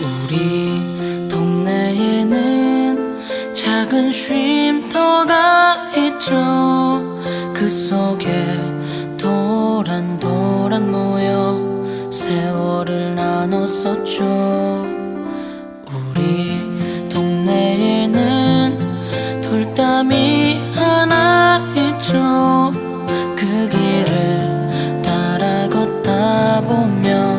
우리 동네에는 작은 쉼터가 있죠. 그 속에 도란도란 모여 세월을 나눴었죠. 우리 동네에는 돌담이 하나 있죠. 그 길을 따라 걷다 보면